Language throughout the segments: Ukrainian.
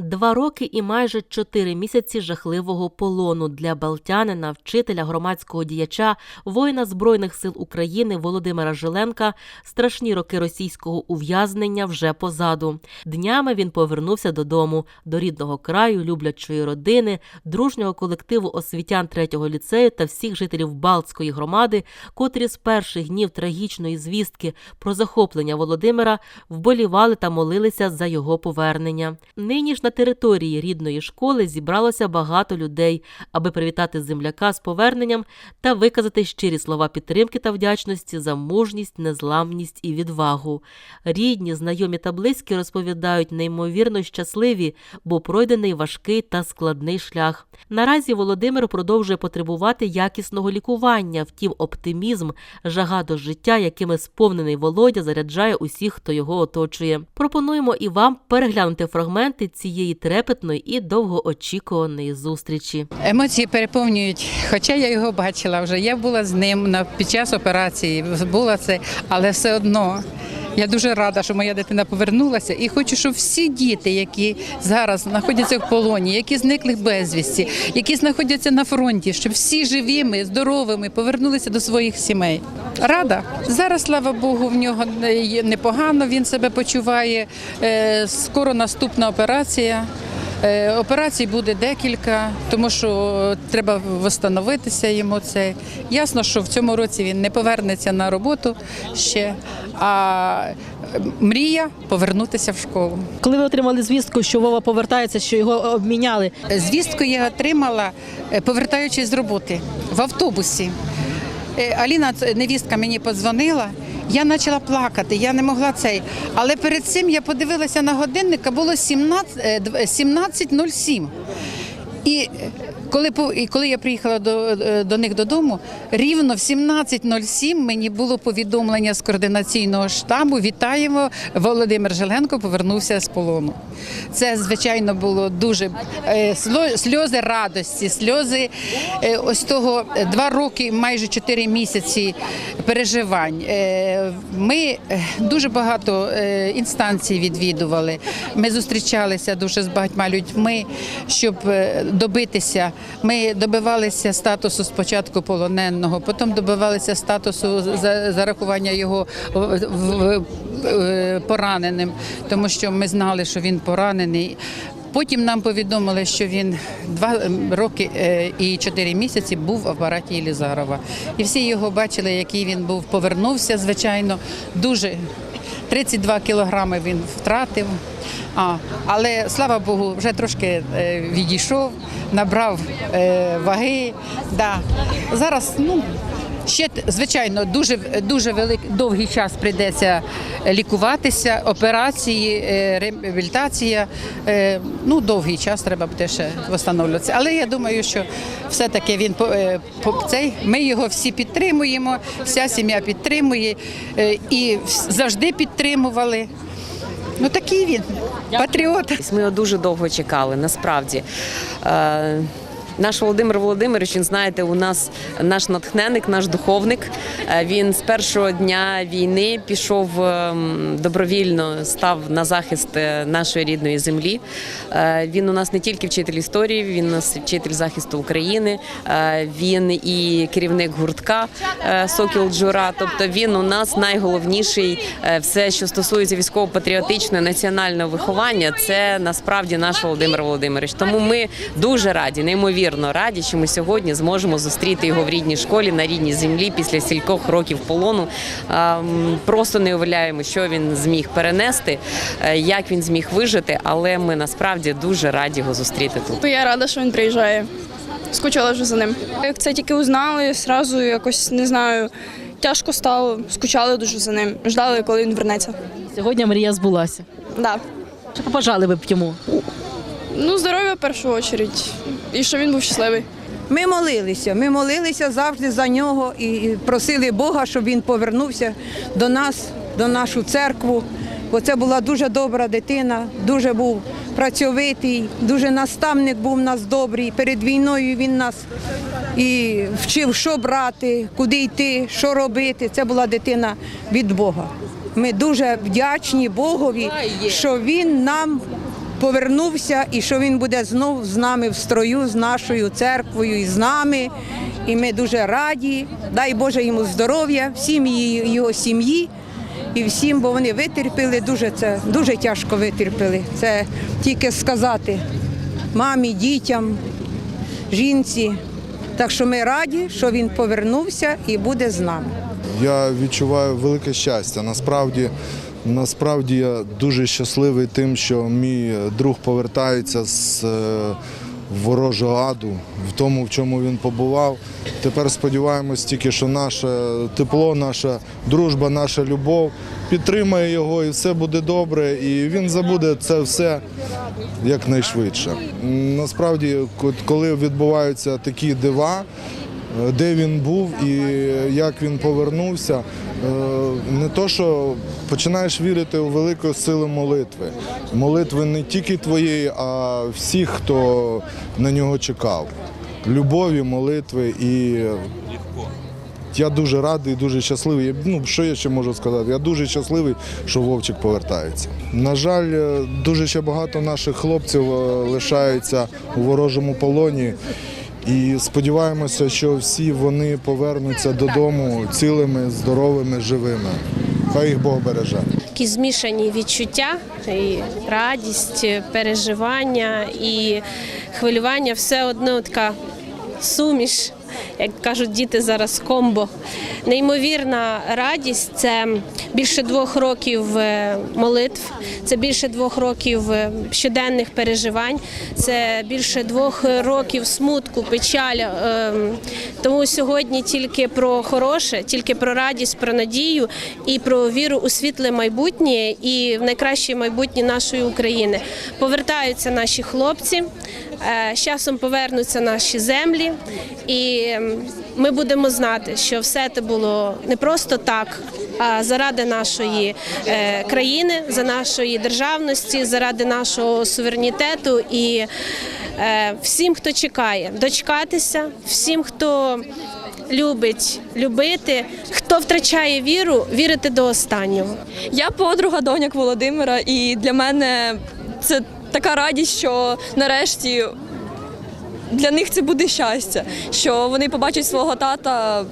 Два роки і майже чотири місяці жахливого полону для балтянина, вчителя, громадського діяча, воїна Збройних сил України Володимира Жиленка страшні роки російського ув'язнення вже позаду. Днями він повернувся додому, до рідного краю, люблячої родини, дружнього колективу освітян третього ліцею та всіх жителів Балтської громади, котрі з перших днів трагічної звістки про захоплення Володимира вболівали та молилися за його повернення. Нині ж на території рідної школи зібралося багато людей, аби привітати земляка з поверненням та виказати щирі слова підтримки та вдячності за мужність, незламність і відвагу. Рідні, знайомі та близькі розповідають неймовірно щасливі, бо пройдений важкий та складний шлях. Наразі Володимир продовжує потребувати якісного лікування. Втім, оптимізм, жага до життя, якими сповнений Володя, заряджає усіх, хто його оточує. Пропонуємо і вам переглянути фрагменти цієї трепетної і довгоочікуваної зустрічі. Емоції переповнюють, хоча я його бачила вже. Я була з ним під час операції, була це, але все одно. Я дуже рада, що моя дитина повернулася, і хочу, щоб всі діти, які зараз знаходяться в полоні, які зникли безвісті, які знаходяться на фронті, щоб всі живими, здоровими повернулися до своїх сімей. Рада зараз, слава Богу, в нього непогано. Він себе почуває. Е, Скоро наступна операція. Е, Операцій буде декілька, тому що треба встановитися йому це. Ясно, що в цьому році він не повернеться на роботу ще, а е, мрія повернутися в школу. Коли ви отримали звістку, що Вова повертається, що його обміняли, Звістку я отримала, е, повертаючись з роботи в автобусі. Е, Аліна, невістка, мені подзвонила. Я почала плакати, я не могла цей. Але перед цим я подивилася на годинника, було 17, е, 17.07. І коли, коли я приїхала до, е, до них додому, рівно в 17.07 мені було повідомлення з координаційного штабу. Вітаємо, Володимир Желенко повернувся з полону. Це, звичайно, було дуже е, сльози радості, сльози е, ось того два роки, майже чотири місяці переживань. Ми дуже багато інстанцій відвідували. Ми зустрічалися дуже з багатьма людьми, щоб добитися. Ми добивалися статусу спочатку полоненого, потім добивалися статусу за- зарахування його в- е, пораненим, тому що ми знали, що він поранений. Потім нам повідомили, що він два роки е, і чотири місяці був в апараті Єлізарова. І всі його бачили, який він був. Повернувся, звичайно, дуже 32 кілограми він втратив. А, але слава Богу, вже трошки е, відійшов, набрав е, ваги. Да. Зараз ну, ще звичайно дуже дуже велик, довгий час прийдеться лікуватися, операції, е, реабілітація. Е, ну, довгий час треба буде ще встановлюватися. Але я думаю, що все-таки він е, по цей. Ми його всі підтримуємо, вся сім'я підтримує і завжди підтримували. Ну такий він, патріот. Ми його дуже довго чекали, насправді. Наш Володимир Володимирович, він знаєте, у нас наш натхненник, наш духовник. Е, Він з першого дня війни пішов ем, добровільно, став на захист е, нашої рідної землі. Е, Він у нас не тільки вчитель історії, він у нас вчитель захисту України. Він і керівник гуртка Сокіл Джура. Тобто він у нас найголовніший все, що стосується військово-патріотичного національного виховання. Це насправді наш Володимир Володимирович. Тому ми дуже раді, неймовірно раді, що ми сьогодні зможемо зустріти його в рідній школі на рідній землі після стількох років полону. Просто не уявляємо, що він зміг перенести, е, як він зміг вижити, але ми насправді дуже раді його зустріти тут. Я рада, що він приїжджає. Скучала вже за ним. Як це тільки узнали, зразу якось не знаю, тяжко стало, скучали дуже за ним. Ждали, коли він вернеться. сьогодні мрія збулася. Да. Що побажали ви б йому? Ну, здоров'я в першу чергу. І щоб він був щасливий. Ми молилися. Ми молилися завжди за нього і просили Бога, щоб він повернувся до нас, до нашу церкву. Бо це була дуже добра дитина, дуже був працьовитий, дуже наставник був у нас добрий. Перед війною він нас і вчив, що брати, куди йти, що робити. Це була дитина від Бога. Ми дуже вдячні Богові, що він нам повернувся і що він буде знов з нами в строю, з нашою церквою і з нами. І ми дуже раді. Дай Боже йому здоров'я, всім його сім'ї і всім, бо вони витерпіли дуже це, дуже тяжко витерпіли. Це тільки сказати мамі, дітям, жінці. Так що ми раді, що він повернувся і буде з нами. Я відчуваю велике щастя. Насправді, насправді я дуже щасливий тим, що мій друг повертається з е, ворожого аду, в тому, в чому він побував. Тепер сподіваємось тільки, що наше тепло, наша дружба, наша любов підтримає його і все буде добре. І він забуде це все якнайшвидше. Насправді, ко- коли відбуваються такі дива, е, де він був і як він повернувся. Е, Не то, що починаєш вірити у велику силу молитви. Молитви не тільки твоєї, а всіх, хто на нього чекав. Любові, молитви і. Я дуже радий, дуже щасливий. Ну, що я ще можу сказати? Я дуже щасливий, що Вовчик повертається. На жаль, е, дуже ще багато наших хлопців е, лишаються у ворожому полоні. І сподіваємося, що всі вони повернуться додому цілими, здоровими, живими. Хай їх Бог береже. такі змішані відчуття, і радість, переживання і хвилювання все одно така суміш, як кажуть діти зараз комбо. Неймовірна радість це більше двох років е, молитв, це більше двох років е, щоденних переживань, це більше двох років смутку, печалі. Ем, Тому сьогодні тільки про хороше, тільки про радість, про надію і про віру у світле майбутнє і в найкраще майбутнє нашої України. Повертаються наші хлопці, з часом повернуться наші землі, і ем, ми будемо знати, що все це було не просто так, а заради нашої е, країни, за нашої державності, заради нашого суверенітету і е, всім, хто чекає, дочекатися, всім, хто любить любити, хто втрачає віру, вірити до останнього. Я подруга доняк Володимира, і для мене це така радість, що нарешті для них це буде щастя, що вони побачать свого тата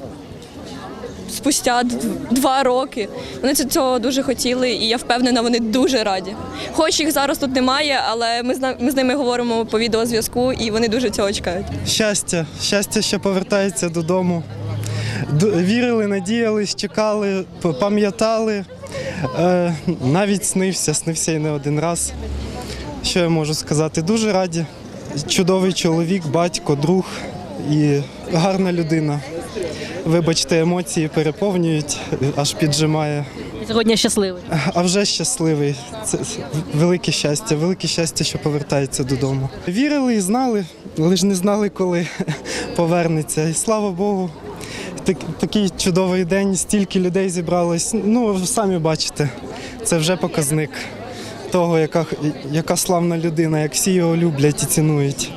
спустя два роки. Вони цього дуже хотіли, і я впевнена, вони дуже раді. Хоч їх зараз тут немає, але ми з ми з ними говоримо по відеозв'язку, і вони дуже цього чекають. Щастя, щастя, що повертається додому. Вірили, надіялись, чекали, пам'ятали. Е, навіть снився, снився і не один раз. Що я можу сказати? Дуже раді. Чудовий чоловік, батько, друг і гарна людина. Вибачте, емоції переповнюють, аж піджимає. Сьогодні щасливий. А вже щасливий. Це велике щастя, велике щастя, що повертається додому. Вірили і знали, але ж не знали, коли повернеться. І слава Богу, так, такий чудовий день, стільки людей зібралось. Ну, самі бачите, це вже показник того, яка, яка славна людина, як всі його люблять і цінують.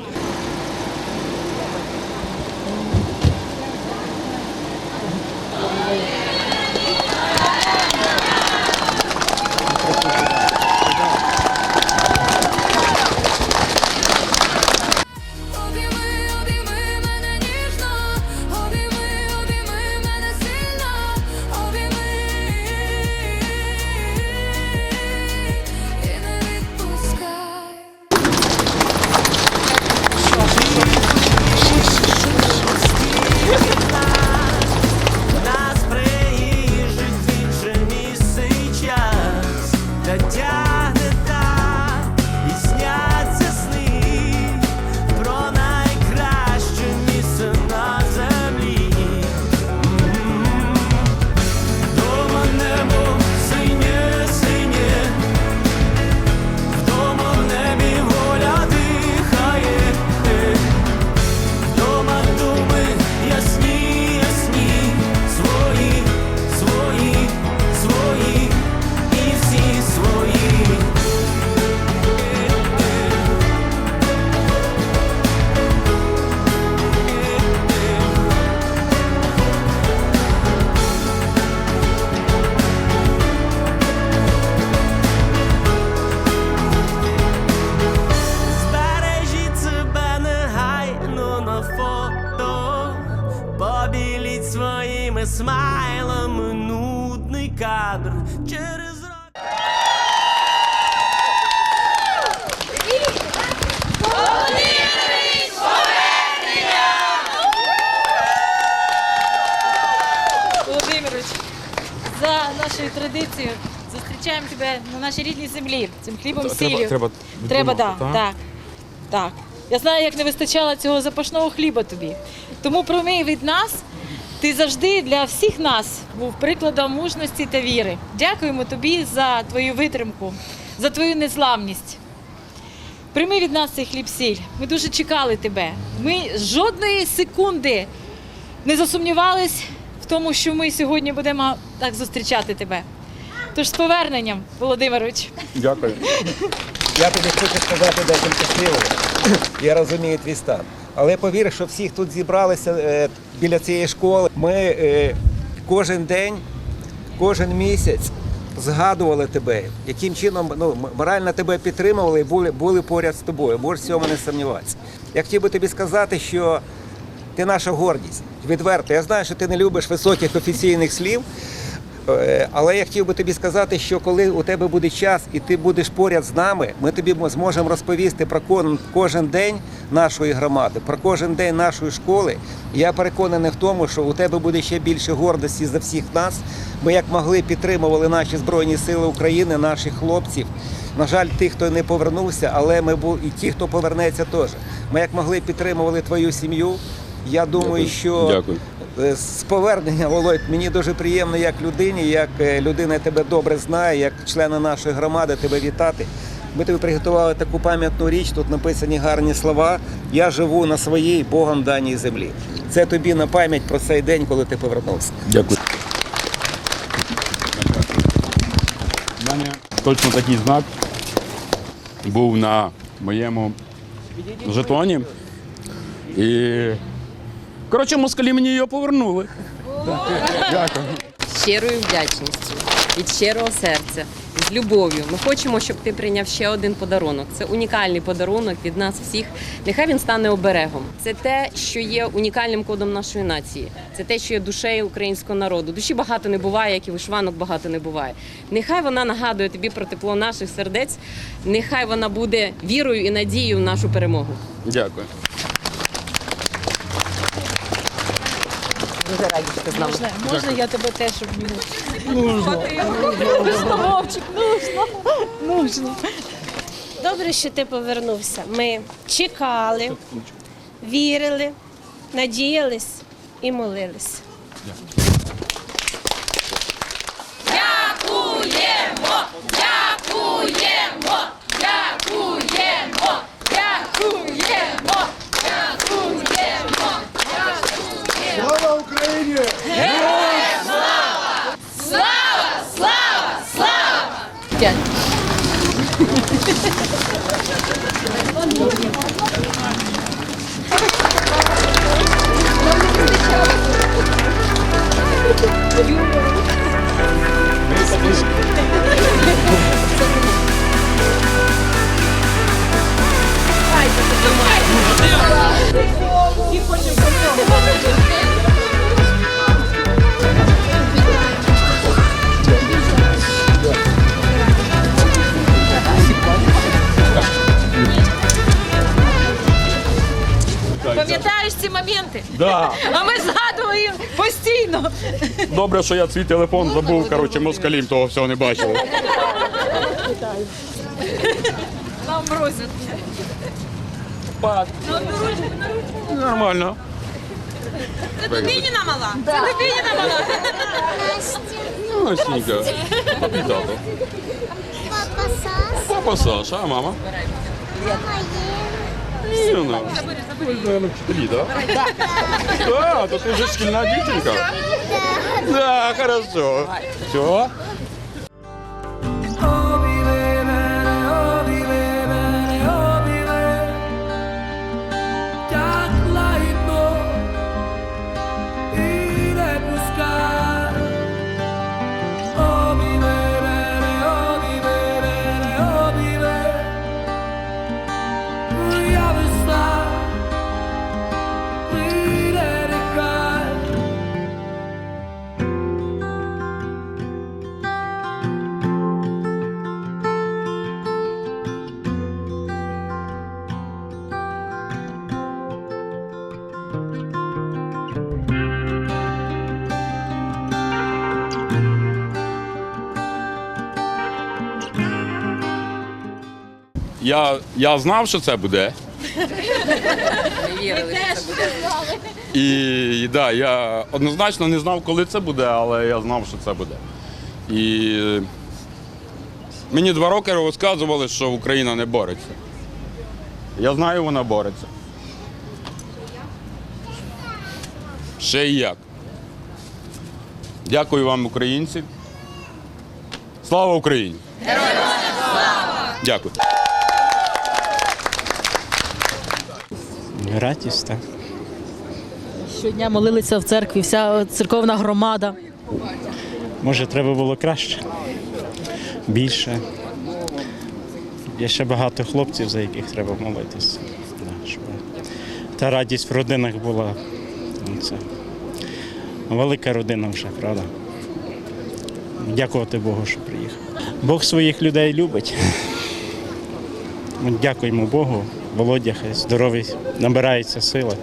За нашою традицією зустрічаємо тебе на нашій рідній землі цим хлібом сіллю. Треба, Треба, да, так. так. Я знаю, як не вистачало цього запашного хліба тобі. Тому прийми від нас. Ти завжди для всіх нас був прикладом мужності та віри. Дякуємо тобі за твою витримку, за твою незламність. Прийми від нас цей хліб-сіль. Ми дуже чекали тебе. Ми жодної секунди не засумнівались тому, що ми сьогодні будемо так зустрічати тебе. Тож з поверненням, Володимирович. Дякую. Я тобі хочу сказати декілька слів. Я розумію твій стан. Але повір, що всіх тут зібралися е, біля цієї школи. Ми е, кожен день, кожен місяць згадували тебе, яким чином ну, морально тебе підтримували і були, були поряд з тобою. Можеш в цьому не сумніватися. Я хотів би тобі сказати, що ти наша гордість. Відверто. Я знаю, що ти не любиш високих офіційних слів. Е, Але я хотів би тобі сказати, що коли у тебе буде час і ти будеш поряд з нами, ми тобі зможемо розповісти про кожен день нашої громади, про кожен день нашої школи. Я переконаний в тому, що у тебе буде ще більше гордості за всіх нас. Ми як могли підтримували наші збройні сили України, наших хлопців. На жаль, тих, хто не повернувся, але ми бу- і ті, хто повернеться, теж. Ми як могли підтримували твою сім'ю. Я думаю, що Дякую. Е, З повернення, Володь, мені дуже приємно як людині, як е, людина тебе добре знає, як члена нашої громади тебе вітати. Ми тобі приготували таку пам'ятну річ, тут написані гарні слова. Я живу на своїй Богом даній землі. Це тобі на пам'ять про цей день, коли ти повернувся. Дякую. У мене точно такий знак був на моєму жетоні. І. Коротше, москалі мені його повернули. Дякую. щирою вдячністю, від щирого серця, з любов'ю. Ми хочемо, щоб ти прийняв ще один подарунок. Це унікальний подарунок від нас всіх. Нехай він стане оберегом. Це те, що є унікальним кодом нашої нації. Це те, що є душею українського народу. Душі багато не буває, як і вишиванок багато не буває. Нехай вона нагадує тобі про тепло наших сердець. Нехай вона буде вірою і надією в нашу перемогу. Дякую. Дуже раді, що ти з нами. Можна, можна я тебе теж обніму? Нужно. Вовчик, нужно. Нужно. Добре, що ти повернувся. Ми чекали, вірили, надіялись і молились. Слава Всі хочемо. Пам'ятаєш ці моменти? Да. А ми згадуємо постійно. Добре, що я свій телефон забув, коротше, москалім того всього не бачили. Нам бросять. Нормально. Це Дубініна мала? Це Дубініна мала. Ну, Настенька. Папі тато. Папа Сас, Папа Саша, а мама? Юна. Ви, наверное, вчителі, да? Да, то ти вже шкільна дівчинка. Да, хорошо. Все? Я, я знав, що це буде. Не вірили, що це буде. І да, я однозначно не знав, коли це буде, але я знав, що це буде. І мені два роки розказували, що Україна не бореться. Я знаю, вона бореться. Ще і як. Дякую вам, українці. Слава Україні! Героям слава! Дякую. Радість, так. Щодня молилися в церкві, вся церковна громада. Може, треба було краще, більше. Є ще багато хлопців, за яких треба молитися. Та радість в родинах була. ну, Це велика родина вже, правда. Дякувати Богу, що приїхав. Бог своїх людей любить. Дякуємо Богу. Володя здоровий, набирається сили.